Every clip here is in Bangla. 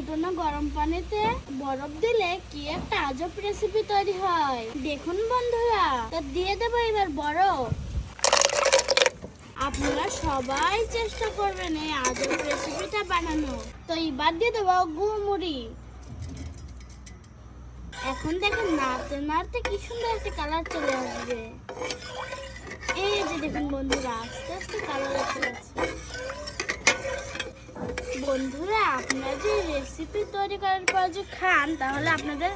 ফুটনো গরম পানিতে বরফ দিলে কি একটা আজব রেসিপি তৈরি হয়? দেখুন বন্ধুরা, তো দিয়ে দেবো এবার বরফ। আপনারা সবাই চেষ্টা করবেন এই আজব রেসিপিটা বানানো তো এবার দিয়ে দেবো গুড়মুড়ি। এখন দেখেন নাড়তে নাড়তে কি সুন্দর একটা কালার চলে আসবে। এই যে দেখুন বন্ধুরা, আস্তে আস্তে কালার এসে গেছে বন্ধুরা আপনারা যে রেসিপি তৈরি করার পর যে খান, তাহলে আপনাদের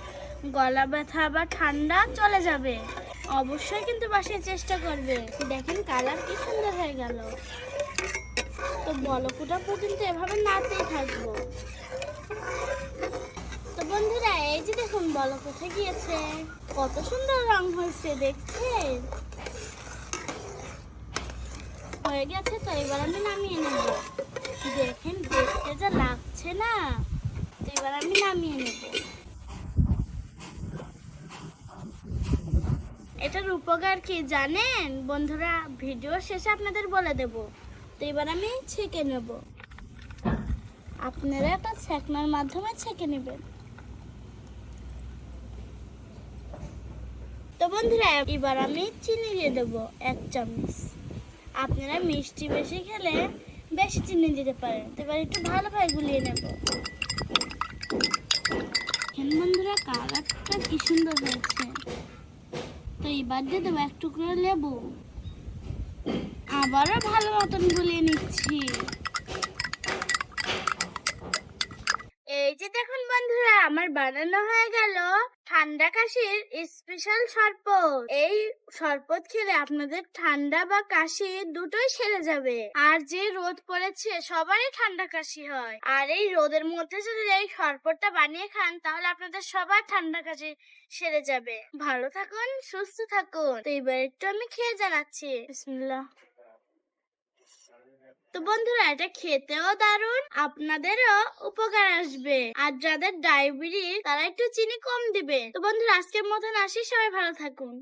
গলা ব্যথা বা ঠান্ডা চলে যাবে। অবশ্যই কিন্তু বাসায় চেষ্টা করবে। দেখেন কালার কি সুন্দর হয়ে গেল। তো বলকুটা পর্যন্ত এভাবে নাড়তেই থাকব। তো বন্ধুরা, এই যে দেখুন উঠে গিয়েছে। কত সুন্দর রং হয়েছে, দেখছেন? হয়ে গেছে তো, এবার আমি নামিয়ে নেব। লাগছে না? তো এবার আমি নামিয়ে নেব। এটার উপকার কি জানেন? বন্ধুরা, ভিডিও শেষে আপনাদের বলে দেব। তো এবার আমি ছেঁকে নেব। আপনারা একটা ছ্যাকনার মাধ্যমে ছেঁকে নেবেন। তো বন্ধুরা, এবার আমি চিনি দিয়ে দেবো, এক চামচ। আপনারা মিষ্টি বেশি খেলে বেশি চিনি দিতে পারেন এবার একটু ভালোভাবে গুলিয়ে নেব। বন্ধুরা, কালারটা কি সুন্দর হয়েছে। তো এবার দিয়ে দেবো এক টুকরো লেবু। আবারও ভালো মতন গুলিয়ে নিচ্ছি। বন্ধুরা, আমার বানানো হয়ে গেল ঠান্ডা কাশির স্পেশাল শরবত। এই শরবত খেলে আপনাদের ঠান্ডা বা কাশি দুটোই সেরে যাবে। আর যে রোদ পড়েছে, সবারই ঠান্ডা কাশি হয়। আর এই রোদের মধ্যে যদি এই শরবতটা বানিয়ে খান, তাহলে আপনাদের সবার ঠান্ডা কাশি সেরে যাবে। ভালো থাকুন, সুস্থ থাকুন। তো এবার একটু আমি খেয়ে জানাচ্ছি। তো বন্ধুরা, এটা খেতেও দারুণ আপনাদেরও উপকার আসবে। আর যাদের ডায়াবেটিস, তারা একটু চিনি কম দিবে। তো বন্ধুরা, আজকের মতন আসি, সবাই ভালো থাকুন।